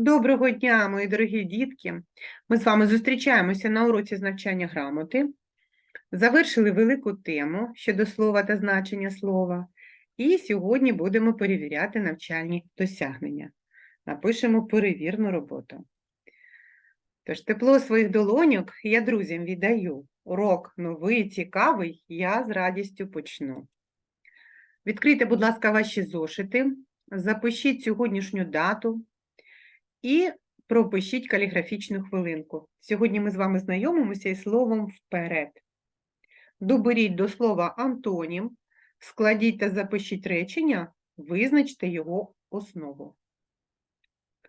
Доброго дня, мої дорогі дітки! Ми з вами зустрічаємося на уроці з навчання грамоти. Завершили велику тему щодо слова та значення слова. І сьогодні будемо перевіряти навчальні досягнення. Напишемо перевірну роботу. Тож тепло своїх долоньок я друзям віддаю. Урок новий, цікавий, я з радістю почну. Відкрийте, будь ласка, ваші зошити, запишіть сьогоднішню дату, і пропишіть каліграфічну хвилинку. Сьогодні ми з вами знайомимося із словом вперед. Доберіть до слова антонім, складіть та запишіть речення, визначте його основу.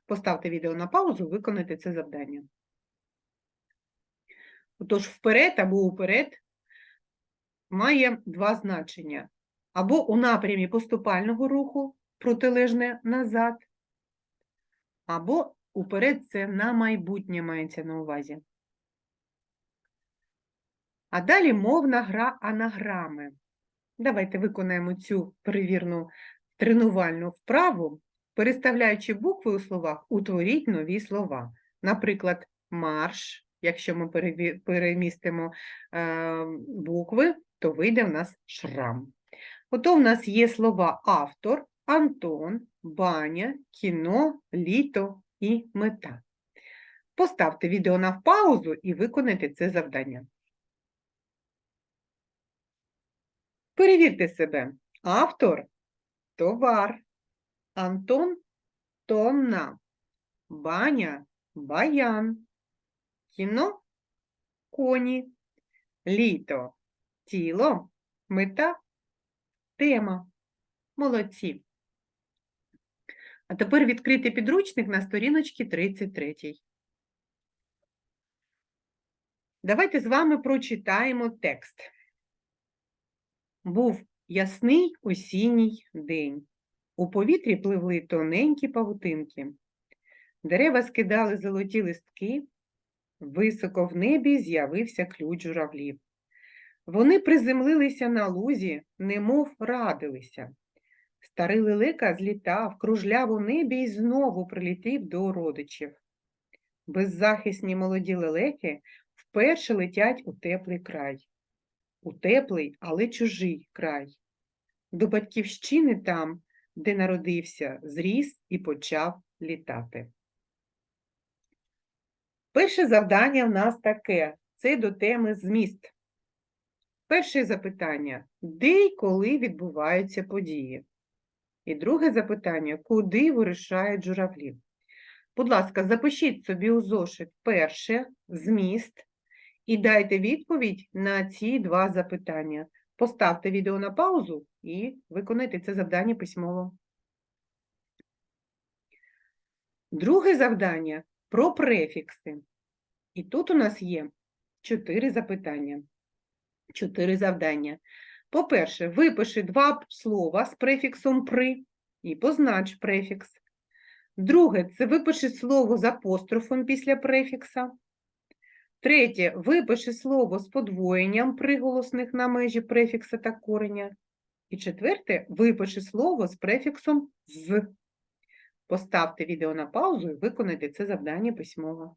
Поставте відео на паузу, виконайте це завдання. Отож, вперед або уперед має два значення. Або у напрямі поступального руху, протилежне назад, або уперед це на майбутнє мається на увазі. А далі мовна гра анаграми. Давайте виконаємо цю перевірну тренувальну вправу. Переставляючи букви у словах, утворіть нові слова. Наприклад, марш. Якщо ми перемістимо е, букви, то вийде в нас шрам. Ото в нас є слова автор, Антон, баня, кіно, літо і мета. Поставте відео на паузу і виконайте це завдання. Перевірте себе. Автор – товар. Антон – тонна. Баня – баян. Кіно – коні. Літо – тіло. Мета – тема. Молодці. А тепер відкрити підручник на сторіночці 33. Давайте з вами прочитаємо текст. Був ясний осінній день. У повітрі пливли тоненькі павутинки. Дерева скидали золоті листки. Високо в небі з'явився ключ журавлів. Вони приземлилися на лузі, немов радилися. Старий лелека злітав, кружляв у небі і знову прилетів до родичів. Беззахисні молоді лелеки вперше летять у теплий край. У теплий, але чужий край. До батьківщини там, де народився, зріс і почав літати. Перше завдання в нас таке це до теми зміст. Перше запитання: де і коли відбуваються події? І друге запитання: куди вирушають журавлі? Будь ласка, запишіть собі у зошит перше зміст і дайте відповідь на ці два запитання. Поставте відео на паузу і виконайте це завдання письмово. Друге завдання про префікси. І тут у нас є чотири запитання, чотири завдання. По-перше, випиши два слова з префіксом при і познач префікс. Друге, це випиши слово з апострофом після префікса. Третє, випиши слово з подвоєнням приголосних на межі префікса та кореня. І четверте, випиши слово з префіксом з. Поставте відео на паузу і виконайте це завдання письмово.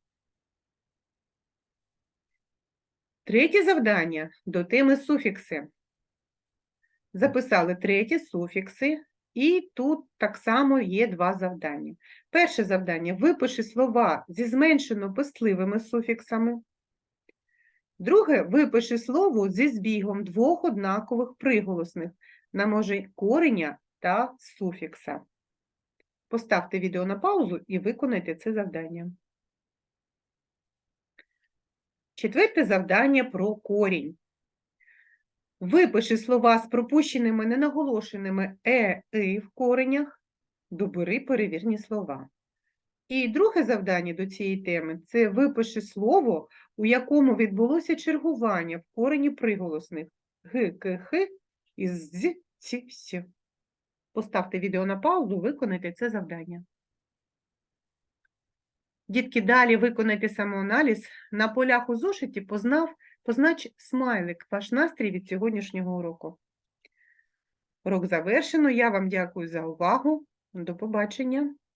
Третє завдання до теми суфікси. Записали третє суфікси, і тут так само є два завдання. Перше завдання випиши слова зі зменшено пестливими суфіксами. Друге випиши слово зі збігом двох однакових приголосних на може кореня та суфікса. Поставте відео на паузу і виконайте це завдання. Четверте завдання про корінь. Випиши слова з пропущеними ненаголошеними е, и в коренях, добери перевірні слова. І друге завдання до цієї теми – це випиши слово, у якому відбулося чергування в корені приголосних г, к, х і з, ці, с. Поставте відео на паузу, виконайте це завдання. Дітки, далі виконайте самоаналіз. На полях у зошиті познав, познач смайлик, ваш настрій від сьогоднішнього уроку. Урок завершено. Я вам дякую за увагу. До побачення.